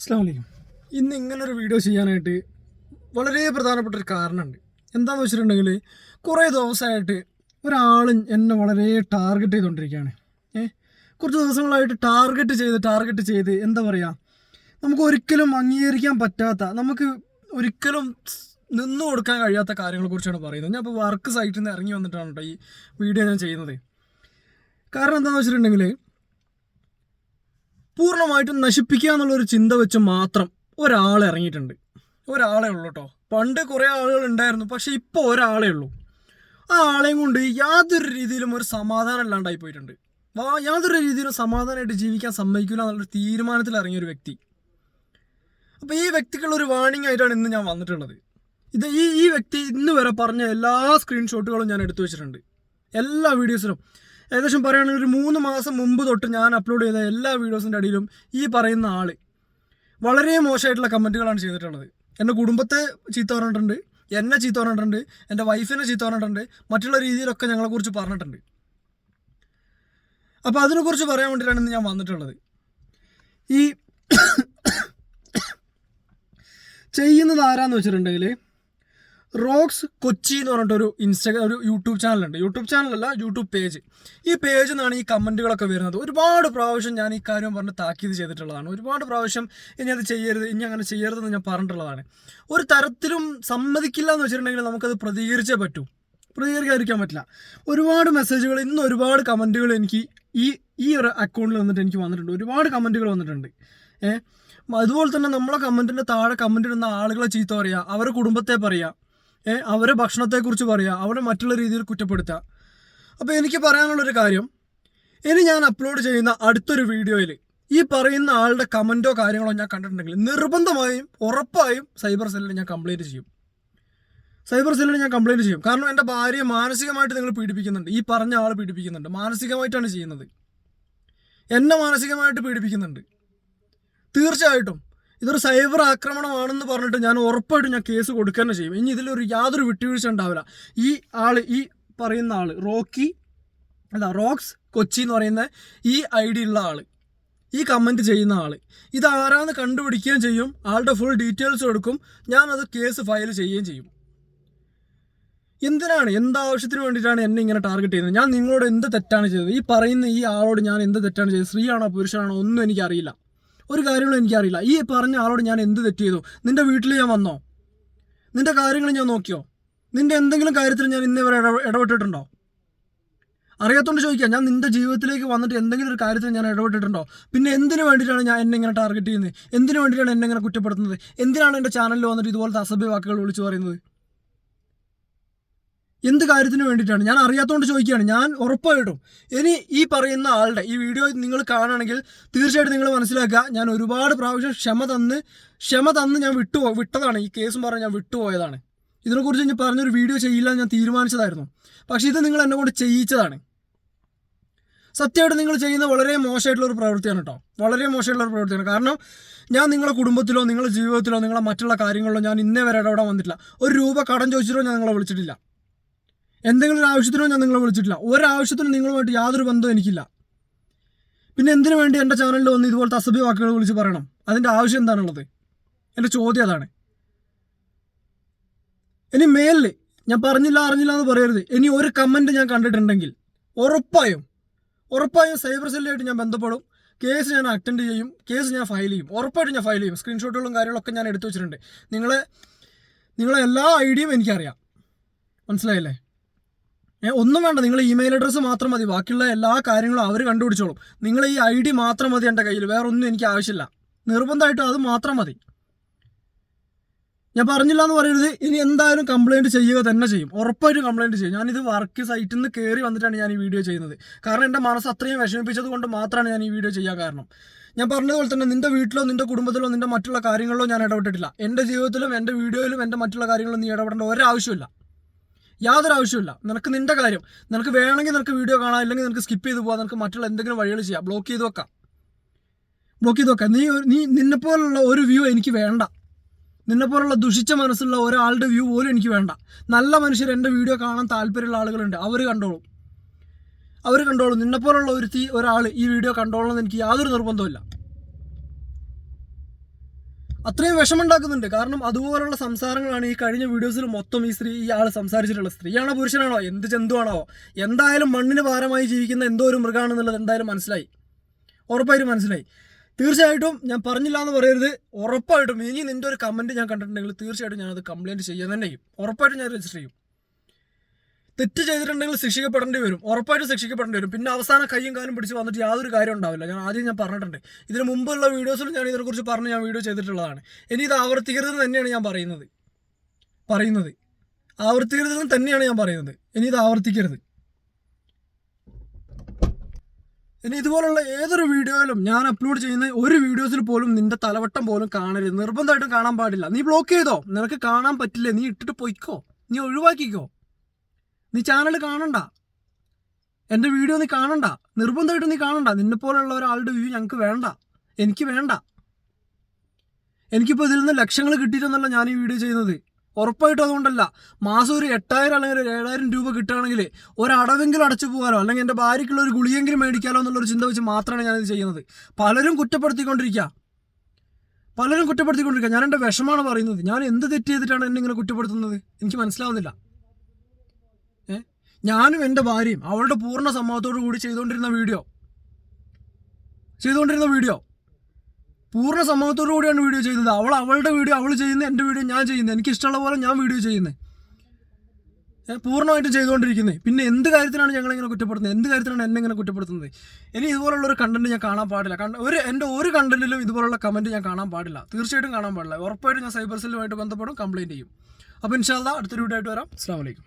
അസ്സാം ഇന്ന് ഇങ്ങനൊരു വീഡിയോ ചെയ്യാനായിട്ട് വളരെ പ്രധാനപ്പെട്ട ഒരു കാരണമുണ്ട്. എന്താണെന്ന് വെച്ചിട്ടുണ്ടെങ്കിൽ കുറേ ദിവസമായിട്ട് ഒരാൾ എന്നെ വളരെ ടാർഗറ്റ് ചെയ്തുകൊണ്ടിരിക്കുകയാണ് ഏ? കുറച്ച് ദിവസങ്ങളായിട്ട് ടാർഗറ്റ് ചെയ്ത് ടാർഗറ്റ് ചെയ്ത് എന്താ പറയുക നമുക്ക് ഒരിക്കലും അംഗീകരിക്കാൻ പറ്റാത്ത നമുക്ക് ഒരിക്കലും നിന്നു കൊടുക്കാൻ കഴിയാത്ത കാര്യങ്ങളെക്കുറിച്ചാണ് പറയുന്നത്. ഞാൻ ഇപ്പോൾ വർക്ക് സൈറ്റിൽ നിന്ന് ഇറങ്ങി വന്നിട്ടാണ് കേട്ടോ ഈ വീഡിയോ ഞാൻ ചെയ്യുന്നത്. കാരണം എന്താണെന്ന് വെച്ചിട്ടുണ്ടെങ്കിൽ പൂർണമായിട്ടും നശിപ്പിക്കുക എന്നുള്ളൊരു ചിന്ത വെച്ച് മാത്രം ഒരാളെ ഇറങ്ങിയിട്ടുണ്ട്. ഒരാളെ ഉള്ളൂ കേട്ടോ പണ്ട് കുറേ ആളുകൾ ഉണ്ടായിരുന്നു പക്ഷെ ഇപ്പോൾ ഒരാളേ ഉള്ളൂ. ആ ആളെയും കൊണ്ട് യാതൊരു രീതിയിലും ഒരു സമാധാനം ഇല്ലാണ്ടായി പോയിട്ടുണ്ട്. വാ യാതൊരു രീതിയിലും സമാധാനമായിട്ട് ജീവിക്കാൻ സമ്മതിക്കില്ല എന്നുള്ളൊരു തീരുമാനത്തിൽ ഇറങ്ങിയൊരു വ്യക്തി. അപ്പോൾ ഈ വ്യക്തിക്കുള്ള ഒരു വാണിംഗ് ആയിട്ടാണ് ഇന്ന് ഞാൻ വന്നിട്ടുള്ളത്. ഇത് ഈ ഈ വ്യക്തി ഇന്ന് വരെ പറഞ്ഞ എല്ലാ സ്ക്രീൻഷോട്ടുകളും ഞാൻ എടുത്തു വെച്ചിട്ടുണ്ട്. എല്ലാ വീഡിയോസിലും ഏകദേശം പറയുകയാണെങ്കിൽ ഒരു മൂന്ന് മാസം മുമ്പ് തൊട്ട് ഞാൻ അപ്ലോഡ് ചെയ്ത എല്ലാ വീഡിയോസിന്റെ അടിയിലും ഈ പറയുന്ന ആൾ വളരെ മോശമായിട്ടുള്ള കമന്റുകളാണ് ചെയ്തിട്ടുള്ളത്. എന്റെ കുടുംബത്തെ ചീത്ത പറഞ്ഞിട്ടുണ്ട് എന്നെ ചീത്ത പറഞ്ഞിട്ടുണ്ട് എന്റെ വൈഫിനെ ചീത്ത പറഞ്ഞിട്ടുണ്ട് മറ്റുള്ള രീതിയിലൊക്കെ ഞങ്ങളെക്കുറിച്ച് പറഞ്ഞിട്ടുണ്ട്. അപ്പോൾ അതിനെക്കുറിച്ച് പറയാൻ വേണ്ടിയിട്ടാണ് ഇന്ന് ഞാൻ വന്നിട്ടുള്ളത്. ഈ ചെയ്യുന്നത് ആരാന്ന് വെച്ചിട്ടുണ്ടെങ്കിൽ റോക്സ് കൊച്ചി എന്ന് പറഞ്ഞിട്ടൊരു ഇൻസ്റ്റാഗ്രാം ഒരു യൂട്യൂബ് ചാനലുണ്ട് യൂട്യൂബ് ചാനലല്ല യൂട്യൂബ് പേജ് ഈ പേജിൽ നിന്നാണ് ഈ കമന്റുകളൊക്കെ വരുന്നത്. ഒരുപാട് പ്രാവശ്യം ഞാൻ ഈ കാര്യം പറഞ്ഞ് താക്കീത് ചെയ്തിട്ടുള്ളതാണ്. ഒരുപാട് പ്രാവശ്യം ഇനി അത് ചെയ്യരുത് ഇനി അങ്ങനെ ചെയ്യരുതെന്ന് ഞാൻ പറഞ്ഞിട്ടുള്ളതാണ്. ഒരു തരത്തിലും സമ്മതിക്കില്ല എന്ന് വെച്ചിട്ടുണ്ടെങ്കിൽ നമുക്കത് പ്രതികരിച്ചേ പറ്റൂ. പ്രതികരിക്കാതിരിക്കാൻ പറ്റില്ല. ഒരുപാട് മെസ്സേജുകൾ ഇന്ന് ഒരുപാട് കമന്റുകൾ എനിക്ക് ഈ ഈ ഒരു അക്കൗണ്ടിൽ വന്നിട്ട് എനിക്ക് വന്നിട്ടുണ്ട്. ഒരുപാട് കമന്റുകൾ വന്നിട്ടുണ്ട്. ഏഹ് അതുപോലെ തന്നെ നമ്മളെ കമന്റിന്റെ താഴെ കമന്റ് ഇടുന്ന ആളുകളെ ചീത്ത പറയുക അവരുടെ കുടുംബത്തെ പറയുക അവരെ ഭക്ഷണത്തെക്കുറിച്ച് പറയുക അവരെ മറ്റുള്ള രീതിയിൽ കുറ്റപ്പെടുത്തുക. അപ്പോൾ എനിക്ക് പറയാനുള്ളൊരു കാര്യം ഇനി ഞാൻ അപ്ലോഡ് ചെയ്യുന്ന അടുത്തൊരു വീഡിയോയിൽ ഈ പറയുന്ന ആളുടെ കമന്റോ കാര്യങ്ങളോ ഞാൻ കണ്ടിട്ടുണ്ടെങ്കിൽ നിർബന്ധമായും ഉറപ്പായും സൈബർ സെല്ലിൽ ഞാൻ കംപ്ലയിന്റ് ചെയ്യും. സൈബർ സെല്ലിൽ ഞാൻ കംപ്ലയിന്റ് ചെയ്യും. കാരണം എന്റെ ഭാര്യയെ മാനസികമായിട്ട് നിങ്ങൾ പീഡിപ്പിക്കുന്നുണ്ട്. ഈ പറഞ്ഞ ആൾ പീഡിപ്പിക്കുന്നുണ്ട്. മാനസികമായിട്ടാണ് ചെയ്യുന്നത്. എന്നെ മാനസികമായിട്ട് പീഡിപ്പിക്കുന്നുണ്ട്. തീർച്ചയായിട്ടും ഇതൊരു സൈബർ ആക്രമണമാണെന്ന് പറഞ്ഞിട്ട് ഞാൻ ഉറപ്പായിട്ടും ഞാൻ കേസ് കൊടുക്കുക തന്നെ ചെയ്യും. ഇനി ഇതിലൊരു യാതൊരു വിട്ടുവീഴ്ച ഉണ്ടാവില്ല. ഈ ആൾ ഈ പറയുന്ന ആൾ റോക്കി അല്ല റോക്സ് കൊച്ചി എന്ന് പറയുന്ന ഈ ഐ ഡി ഉള്ള ആൾ ഈ കമന്റ് ചെയ്യുന്ന ആൾ ഇത് ആരാന്ന് കണ്ടുപിടിക്കുകയും ചെയ്യും. ആളുടെ ഫുൾ ഡീറ്റെയിൽസ് എടുക്കും. അത് കേസ് ഫയൽ ചെയ്യുകയും ചെയ്യും. എന്തിനാണ്? എന്താവശ്യത്തിന് വേണ്ടിയിട്ടാണ് എന്നെ ഇങ്ങനെ ടാർഗറ്റ് ചെയ്യുന്നത്? ഞാൻ നിങ്ങളോട് എന്ത് തെറ്റാണ് ചെയ്തത്? ഈ പറയുന്ന ഈ ആളോട് ഞാൻ എന്ത് തെറ്റാണ് ചെയ്തത്? സ്ത്രീയാണോ പുരുഷനാണോ ഒന്നും എനിക്കറിയില്ല. ഒരു കാര്യങ്ങളും എനിക്കറിയില്ല. ഈ പറഞ്ഞ ആളോട് ഞാൻ എന്ത് തെറ്റ് ചെയ്തു? നിന്റെ വീട്ടിൽ ഞാൻ വന്നോ? നിന്റെ കാര്യങ്ങൾ ഞാൻ നോക്കിയോ? നിന്റെ എന്തെങ്കിലും കാര്യത്തിൽ ഞാൻ ഇന്നേ വരെ ഇട- ഇടപെട്ടിട്ടുണ്ടോ? അറിയാത്തോണ്ട് ചോദിക്കാം. ഞാൻ നിന്റെ ജീവിതത്തിലേക്ക് വന്നിട്ട് എന്തെങ്കിലും ഒരു കാര്യത്തിൽ ഞാൻ ഇടപെട്ടിട്ടുണ്ടോ? പിന്നെ എന്തിനു വേണ്ടിയിട്ടാണ് ഞാൻ എന്നെ ഇങ്ങനെ ടാർഗറ്റ് ചെയ്യുന്നത്? എന്തിനു വേണ്ടിയിട്ടാണ് എന്നെ ഇങ്ങനെ കുറ്റപ്പെടുത്തുന്നത്? എന്തിനാണ് എന്റെ ചാനലിൽ വന്നിട്ട് ഇതുപോലത്തെ അസഭ്യ വാക്കുകൾ വിളിച്ചു പറയുന്നത്? എന്ത് കാര്യത്തിന് വേണ്ടിയിട്ടാണ്? ഞാൻ അറിയാത്തതുകൊണ്ട് ചോദിക്കുകയാണ്. ഞാൻ ഉറപ്പായിട്ടും ഇനി ഈ പറയുന്ന ആളുടെ ഈ വീഡിയോ നിങ്ങൾ കാണുകയാണെങ്കിൽ തീർച്ചയായിട്ടും നിങ്ങൾ മനസ്സിലാക്കുക. ഞാൻ ഒരുപാട് പ്രാവശ്യം ക്ഷമ തന്ന് ക്ഷമ തന്ന് ഞാൻ വിട്ടു വിട്ടതാണ്. ഈ കേസും പറഞ്ഞ് ഞാൻ വിട്ടുപോയതാണ് ഇതിനെക്കുറിച്ച് ഞാൻ പറഞ്ഞൊരു വീഡിയോ ചെയ്യില്ല ഞാൻ തീരുമാനിച്ചതായിരുന്നു. പക്ഷേ ഇത് നിങ്ങൾ എന്നെ കൊണ്ട് ചെയ്യിച്ചതാണ്. സത്യമായിട്ട് നിങ്ങൾ ചെയ്യുന്ന വളരെ മോശമായിട്ടുള്ള ഒരു പ്രവൃത്തിയാണ് കേട്ടോ വളരെ മോശമായിട്ടുള്ള ഒരു പ്രവൃത്തിയാണ്. കാരണം ഞാൻ നിങ്ങളുടെ കുടുംബത്തിലോ നിങ്ങളുടെ ജീവിതത്തിലോ നിങ്ങളുടെ മറ്റുള്ള കാര്യങ്ങളിലോ ഞാൻ ഇന്നേ വരെ ഇടപെടാൻ വന്നിട്ടില്ല. ഒരു രൂപ കടം ചോദിച്ചിട്ടോ ഞാൻ നിങ്ങളെ വിളിച്ചിട്ടില്ല. എന്തെങ്കിലും ഒരു ആവശ്യത്തിനോ ഞാൻ നിങ്ങളെ വിളിച്ചിട്ടില്ല. ഒരാവശ്യത്തിനും നിങ്ങളുമായിട്ട് യാതൊരു ബന്ധവും എനിക്കില്ല. പിന്നെ എന്തിനു വേണ്ടി എന്റെ ചാനലിൽ വന്ന് ഇതുപോലത്തെ അസഭ്യ വാക്കുകൾ വിളിച്ച് പറയണം? അതിന്റെ ആവശ്യം എന്താണുള്ളത്? എന്റെ ചോദ്യം അതാണ്. ഇനി മേലിൽ ഞാൻ പറഞ്ഞില്ല അറിഞ്ഞില്ല എന്ന് പറയരുത്. ഇനി ഒരു കമന്റ് ഞാൻ കണ്ടിട്ടുണ്ടെങ്കിൽ ഉറപ്പായും ഉറപ്പായും സൈബർ സെല്ലുമായിട്ട് ഞാൻ ബന്ധപ്പെടും. കേസ് ഞാൻ അറ്റൻഡ് ചെയ്യും കേസ് ഞാൻ ഫയൽ ചെയ്യും. ഉറപ്പായിട്ടും ഞാൻ ഫയൽ ചെയ്യും. സ്ക്രീൻഷോട്ടുകളും കാര്യങ്ങളൊക്കെ ഞാൻ എടുത്തു വെച്ചിട്ടുണ്ട്. നിങ്ങളെ നിങ്ങളെ എല്ലാ ഐഡിയയും എനിക്കറിയാം. മനസ്സിലായില്ലേ? ഒന്നും വേണ്ട. നിങ്ങൾ ഇമെയിൽ അഡ്രസ്സ് മാത്രം മതി. ബാക്കിയുള്ള എല്ലാ കാര്യങ്ങളും അവർ കണ്ടുപിടിച്ചോളും. നിങ്ങൾ ഈ ഐ ഡി മാത്രം മതി എന്റെ കയ്യിൽ വേറൊന്നും എനിക്ക് ആവശ്യമില്ല. നിർബന്ധമായിട്ടും അത് മാത്രം മതി. ഞാൻ പറഞ്ഞില്ല എന്ന് പറയരുത്. ഇനി എന്തായാലും കംപ്ലൈന്റ് ചെയ്യുക തന്നെ ചെയ്യും. ഉറപ്പായിട്ടും കംപ്ലൈന്റ് ചെയ്യും. ഞാനിത് വർക്ക് സൈറ്റിൽ നിന്ന് കയറി വന്നിട്ടാണ് ഞാൻ ഈ വീഡിയോ ചെയ്യുന്നത്. കാരണം എന്റെ മനസ്സ് അത്രയും വിഷമിപ്പിച്ചത് കൊണ്ട് മാത്രമാണ് ഞാൻ ഈ വീഡിയോ ചെയ്യാൻ കാരണം. ഞാൻ പറഞ്ഞതുപോലെ തന്നെ നിന്റെ വീട്ടിലോ നിന്റെ കുടുംബത്തിലോ നിന്റെ മറ്റുള്ള കാര്യങ്ങളിലോ ഞാൻ ഇടപെട്ടിട്ടില്ല. എന്റെ ജീവിതത്തിലും എന്റെ വീഡിയോയിലും എന്റെ മറ്റുള്ള കാര്യങ്ങളിലും നീ ഇടപെടേണ്ട ഒരാവശ്യമില്ല യാതൊരു ആവശ്യമില്ല നിനക്ക് നിന്റെ കാര്യം. നിനക്ക് വേണമെങ്കിൽ നിനക്ക് വീഡിയോ കാണാം. ഇല്ലെങ്കിൽ നിനക്ക് സ്കിപ്പ് ചെയ്ത് പോകാം നിനക്ക് മറ്റുള്ള എന്തെങ്കിലും വഴികൾ ചെയ്യാം. ബ്ലോക്ക് ചെയ്ത് വെക്കാം. ബ്ലോക്ക് ചെയ്ത് വെക്കാം. നീ നീ നിന്നെപ്പോലുള്ള ഒരു വ്യൂ എനിക്ക് വേണ്ട. നിന്നെപ്പോലുള്ള ദുഷിച്ച മനസ്സുള്ള ഒരാളുടെ വ്യൂ പോലും എനിക്ക് വേണ്ട. നല്ല മനുഷ്യർ എന്റെ വീഡിയോ കാണാൻ താല്പര്യമുള്ള ആളുകളുണ്ട്. അവർ കണ്ടോളും. അവർ കണ്ടോളും. നിന്നെപ്പോലുള്ള ഒരു തീ ഒരാൾ ഈ വീഡിയോ കണ്ടോളണം എന്ന് എനിക്ക് യാതൊരു നിർബന്ധമില്ല അത്രയും വിഷമുണ്ടാക്കുന്നുണ്ട് കാരണം അതുപോലുള്ള സംസാരങ്ങളാണ് ഈ കഴിഞ്ഞ വീഡിയോസിൽ മൊത്തം ഈ സ്ത്രീ ഈ ആൾ സംസാരിച്ചിട്ടുള്ള. സ്ത്രീയാണോ പുരുഷനാണോ എന്ത് ജന്തുവാണോ എന്തായാലും മണ്ണിന് ഭാരമായി ജീവിക്കുന്ന എന്തോ ഒരു മൃഗമാണെന്നുള്ളത് എന്തായാലും മനസ്സിലായി. ഉറപ്പായിട്ടും മനസ്സിലായി. തീർച്ചയായിട്ടും ഞാൻ പറഞ്ഞില്ല എന്ന് പറയരുത്. ഉറപ്പായിട്ടും ഇനി നിന്റെ ഒരു കമന്റ് ഞാൻ കണ്ടിട്ടുണ്ടെങ്കിൽ തീർച്ചയായിട്ടും ഞാനത് കംപ്ലയിന്റ് ചെയ്യാൻ തന്നെ ചെയ്യും. ഉറപ്പായിട്ടും ഞാൻ രജിസ്റ്റർ ചെയ്യും. തെറ്റ് ചെയ്തിട്ടുണ്ടെങ്കിൽ ശിക്ഷിക്കപ്പെടേണ്ടി വരും. ഉറപ്പായിട്ട് ശിക്ഷിക്കപ്പെടേണ്ടി വരും. പിന്നെ അവസാന കയ്യും കാലും പിടിച്ച് വന്നിട്ട് യാതൊരു കാര്യം ഉണ്ടാവില്ല. ഞാൻ ആദ്യം ഞാൻ പറഞ്ഞിട്ടുണ്ട്. ഇതിന് മുമ്പുള്ള വീഡിയോസിലും ഞാൻ ഇതിനെക്കുറിച്ച് പറഞ്ഞ് ഞാൻ വീഡിയോ ചെയ്തിട്ടുള്ളതാണ്. ഇനി ഇത് ആവർത്തിക്കരുതെന്ന് തന്നെയാണ് ഞാൻ പറയുന്നത്. പറയുന്നത്. ആവർത്തിക്കരുതെന്ന് തന്നെയാണ് ഞാൻ പറയുന്നത്. ഇനി ഇത് ആവർത്തിക്കരുത്. ഇനി ഇതുപോലുള്ള ഏതൊരു വീഡിയോയിലും ഞാൻ അപ്ലോഡ് ചെയ്യുന്ന ഒരു വീഡിയോസിൽ പോലും നിന്റെ തലവട്ടം പോലും കാണരുത്. നിർബന്ധമായിട്ടും കാണാൻ പാടില്ല. നീ ബ്ലോക്ക് ചെയ്തോ? നിനക്ക് കാണാൻ പറ്റില്ല. നീ ഇട്ടിട്ട് പൊയ്ക്കോ? നീ ഒഴിവാക്കിക്കോ? നീ ചാനൽ കാണണ്ട. എന്റെ വീഡിയോ നീ കാണണ്ട. നിർബന്ധമായിട്ട് നീ കാണണ്ട. നിന്നെ പോലുള്ള ഒരാളുടെ വ്യൂ ഞങ്ങൾക്ക് വേണ്ട. എനിക്ക് വേണ്ട. എനിക്കിപ്പോൾ ഇതിൽ നിന്ന് ലക്ഷങ്ങൾ കിട്ടിയിട്ടൊന്നല്ല ഞാൻ ഈ വീഡിയോ ചെയ്യുന്നത്. ഉറപ്പായിട്ടും അതുകൊണ്ടല്ല. മാസം ഒരു എട്ടായിരം അല്ലെങ്കിൽ ഒരു ഏഴായിരം രൂപ കിട്ടുകയാണെങ്കിൽ ഒരടവെങ്കിലും അടച്ചു പോകാനോ അല്ലെങ്കിൽ എന്റെ ഭാര്യയ്ക്കുള്ള ഒരു ഗുളിയെങ്കിലും മേടിക്കാലോ എന്നുള്ളൊരു ചിന്ത വെച്ച് മാത്രമാണ് ഞാനിത് ചെയ്യുന്നത്. പലരും കുറ്റപ്പെടുത്തിക്കൊണ്ടിരിക്കുക പലരും കുറ്റപ്പെടുത്തിക്കൊണ്ടിരിക്കുക ഞാൻ എന്റെ വിഷമാണ് പറയുന്നത്. ഞാൻ എന്ത് തെറ്റ് ചെയ്തിട്ടാണ് എന്നെ ഇങ്ങനെ കുറ്റപ്പെടുത്തുന്നത്? എനിക്ക് മനസ്സിലാവുന്നില്ല. ഞാനും എന്റെ ഭാര്യയും അവളുടെ പൂർണ സമ്മതത്തോടു കൂടി ചെയ്തുകൊണ്ടിരുന്ന വീഡിയോ. ചെയ്തുകൊണ്ടിരുന്ന വീഡിയോ. പൂർണ സമ്മതത്തോടു കൂടിയാണ് വീഡിയോ ചെയ്തത്. അവൾ അവളുടെ വീഡിയോ അവൾ ചെയ്യുന്നത് എന്റെ വീഡിയോ ഞാൻ ചെയ്യുന്നത്. എനിക്ക് ഇഷ്ടമുള്ള പോലെ ഞാൻ വീഡിയോ ചെയ്യുന്നത്. പൂർണമായിട്ടും ചെയ്തുകൊണ്ടിരിക്കുന്നത് പിന്നെ എന്ത് കാര്യത്തിനാണ് ഞങ്ങൾ ഇങ്ങനെ കുറ്റപ്പെടുത്തുന്നത്? എന്ത് കാര്യത്തിനാണ് എന്നെ ഇങ്ങനെ കുറ്റപ്പെടുത്തുന്നത്? ഇനി ഇതുപോലുള്ള ഒരു കണ്ടന്റ് ഞാൻ കാണാൻ പാടില്ല. കണ്ട ഒരു എന്റെ ഒരു കണ്ടന്റിലും ഇതുപോലുള്ള കമന്റ് ഞാൻ കാണാൻ പാടില്ല. തീർച്ചയായിട്ടും കാണാൻ പാടില്ല. ഉറപ്പായിട്ടും ഞാൻ സൈബർ സെല്ലുമായിട്ട് ബന്ധപ്പെടും കംപ്ലയിന്റ് ചെയ്യും. അപ്പോൾ ഇൻഷാല്ല അടുത്തൊരു വീഡിയോ ആയിട്ട് വരാം. അസ്സാം വലൈക്കും